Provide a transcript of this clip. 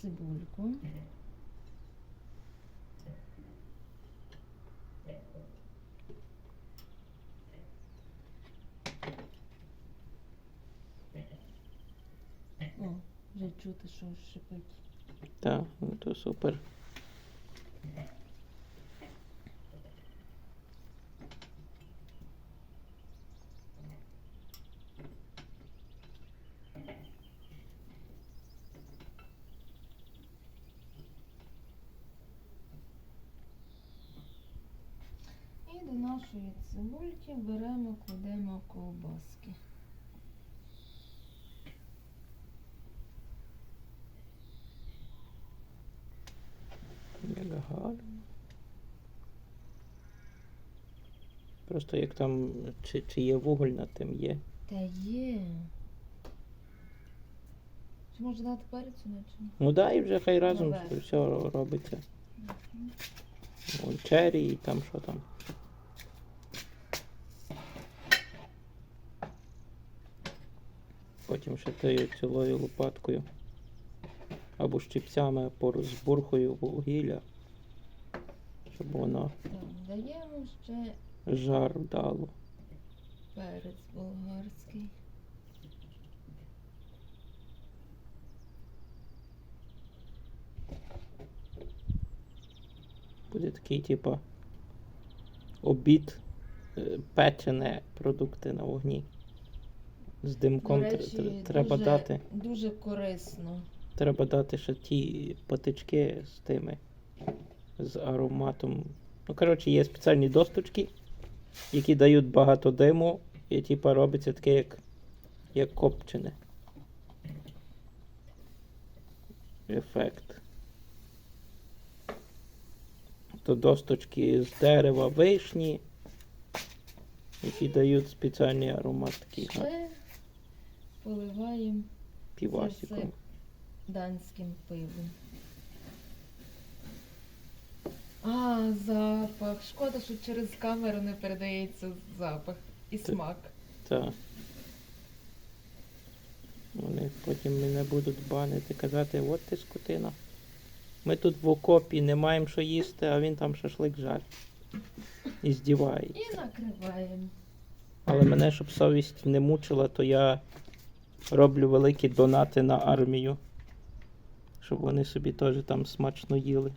цибульку. О, вже чути, що шипить. Так, ну то супер. І до нашої цибульки беремо, кладемо ковбаски. Гарно. Просто як там, чи, чи є вуголь над тим є. Та є. Чи може дати перцю не чи? Ну да, і вже хай разом все робиться. Вон чері і там що там. Потім ще тою цілою лопаткою. Або щипцями порозбурхую вугілля. Щоб воно даємо ще жар дало. перець болгарський. Буде такий, типа, обід, е, печене продукти на вогні. З димком До речі, тр- треба дуже, дати. Дуже корисно. Треба дати ще ті патички з тими, з ароматом. Ну, коротше, є спеціальні досточки, які дають багато диму, і типа робиться таке, як, як копчене. Ефект. То досточки з дерева вишні, які дають спеціальний аромат такий Ще поливаємо півасиком. данським пивом. А, запах. Шкода, що через камеру не передається запах і Ти- смак. Так. Вони потім мене будуть банити, казати, от ти скотина. Ми тут в окопі не маємо що їсти, а він там шашлик жарить. І здівається. І накриваємо. Але мене, щоб совість не мучила, то я роблю великі донати на армію. Щоб вони собі теж там смачно їли.